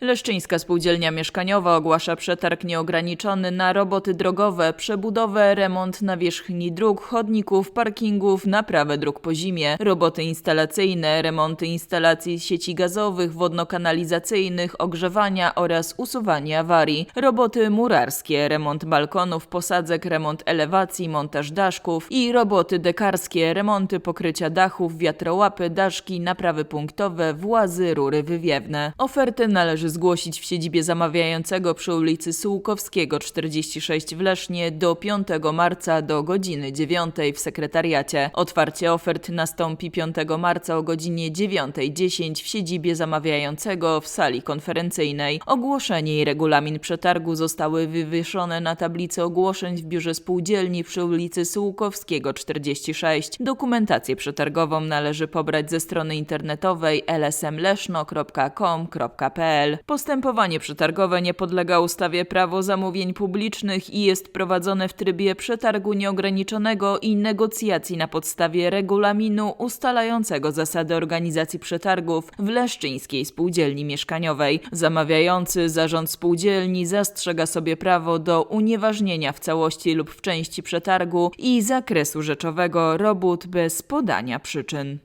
Leszczyńska Spółdzielnia Mieszkaniowa ogłasza przetarg nieograniczony na roboty drogowe, przebudowę, remont nawierzchni dróg, chodników, parkingów, naprawę dróg po zimie, roboty instalacyjne, remonty instalacji sieci gazowych, wodno-kanalizacyjnych, ogrzewania oraz usuwanie awarii, roboty murarskie, remont balkonów, posadzek, remont elewacji, montaż daszków i roboty dekarskie, remonty pokrycia dachów, wiatrołapy, daszki, naprawy punktowe, włazy, rury wywiewne. Oferty należy zgłosić w siedzibie zamawiającego przy ulicy Sułkowskiego 46 w Lesznie do 5 marca do godziny 9 w sekretariacie. Otwarcie ofert nastąpi 5 marca o godzinie 9.10 w siedzibie zamawiającego w sali konferencyjnej. Ogłoszenie i regulamin przetargu zostały wywieszone na tablicy ogłoszeń w biurze spółdzielni przy ulicy Sułkowskiego 46. Dokumentację przetargową należy pobrać ze strony internetowej lsmleszno.com.pl. Postępowanie przetargowe nie podlega ustawie Prawo zamówień publicznych i jest prowadzone w trybie przetargu nieograniczonego i negocjacji na podstawie regulaminu ustalającego zasady organizacji przetargów w Leszczyńskiej Spółdzielni Mieszkaniowej. Zamawiający zarząd spółdzielni zastrzega sobie prawo do unieważnienia w całości lub w części przetargu i zakresu rzeczowego robót bez podania przyczyn.